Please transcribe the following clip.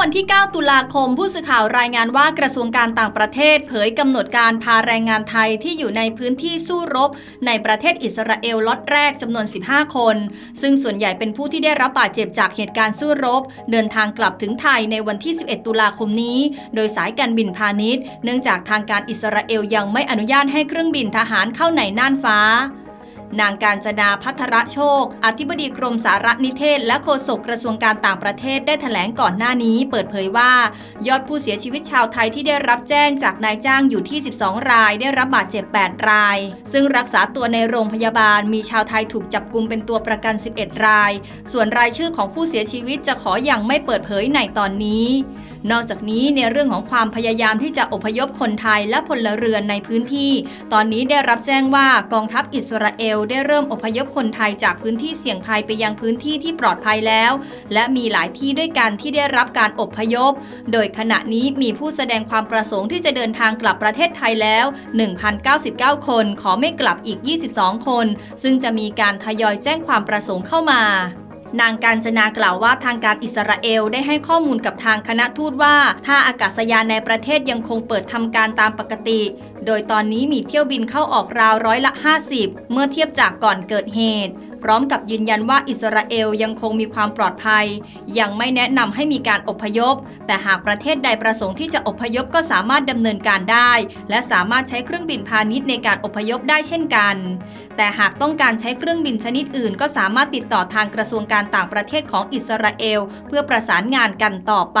วันที่ 9 ตุลาคม ผู้สื่อข่าวรายงานว่ากระทรวงการต่างประเทศ เผยกำหนดการพาแรงงานไทยที่อยู่ในพื้นที่สู้รบ ในประเทศอิสราเอลล็อตแรกจำนวน 15 คน ซึ่งส่วนใหญ่เป็นผู้ที่ได้รับบาดเจ็บจากเหตุการณ์สู้รบ เดินทางกลับถึงไทยในวันที่ 11 ตุลาคมนี้ โดยสายการบินพาณิชย์ เนื่องจากทางการอิสราเอลยังไม่อนุญาตให้เครื่องบินทหารเข้าในน่านฟ้า นางการจนาพัทรโชค อธิบดีกรมสารนิเทศ และโฆษกกระทรวงการต่างประเทศได้แถลงก่อนหน้านี้เปิดเผยว่า ยอดผู้เสียชีวิตชาวไทยที่ได้รับแจ้งจากนายจ้างอยู่ที่ 12 ราย ได้รับบาดเจ็บ 8 ราย ซึ่งรักษาตัวในโรงพยาบาลมีชาวไทยถูกจับกุมเป็นตัวประกัน 11 ราย ส่วนรายชื่อของผู้เสียชีวิตจะขออย่างไม่เปิดเผยในตอนนี้นอกจากนี้ในเรื่องของความพยายามที่จะอพยพคนไทยและพลเรือนในพื้นที่ ตอนนี้ได้รับแจ้งว่ากองทัพอิสราเอลได้เริ่มอพยพคนไทยจากพื้นที่เสี่ยงภัยไปยังพื้นที่ที่ปลอดภัยแล้ว และมีหลายที่ด้วยกันที่ได้รับการอพยพ โดยขณะนี้มีผู้แสดงความประสงค์ที่จะเดินทางกลับประเทศไทยแล้ว 1,099 คน ขอไม่กลับอีก 22 คน ซึ่งจะมีการทยอยแจ้งความประสงค์เข้ามา นางการจนากล่าวว่าทางการอิสราเอลได้ให้ข้อมูลกับทางคณะทูตว่าท่าอากาศยานในประเทศยังคงเปิดทำการตามปกติ โดยตอนนี้มีเที่ยวบินเข้าออกราวร้อยละ 50 เมื่อเทียบจากก่อนเกิดเหตุ พร้อมกับยืนยันว่าอิสราเอลยังคงมีความปลอดภัย ยังไม่แนะนำให้มีการอพยพ แต่หากประเทศใดประสงค์ที่จะอพยพก็สามารถดำเนินการได้ และสามารถใช้เครื่องบินพาณิชย์ในการอพยพได้เช่นกัน แต่หากต้องการใช้เครื่องบินชนิดอื่น ก็สามารถติดต่อทางกระทรวงการต่างประเทศของอิสราเอล เพื่อประสานงานกันต่อไป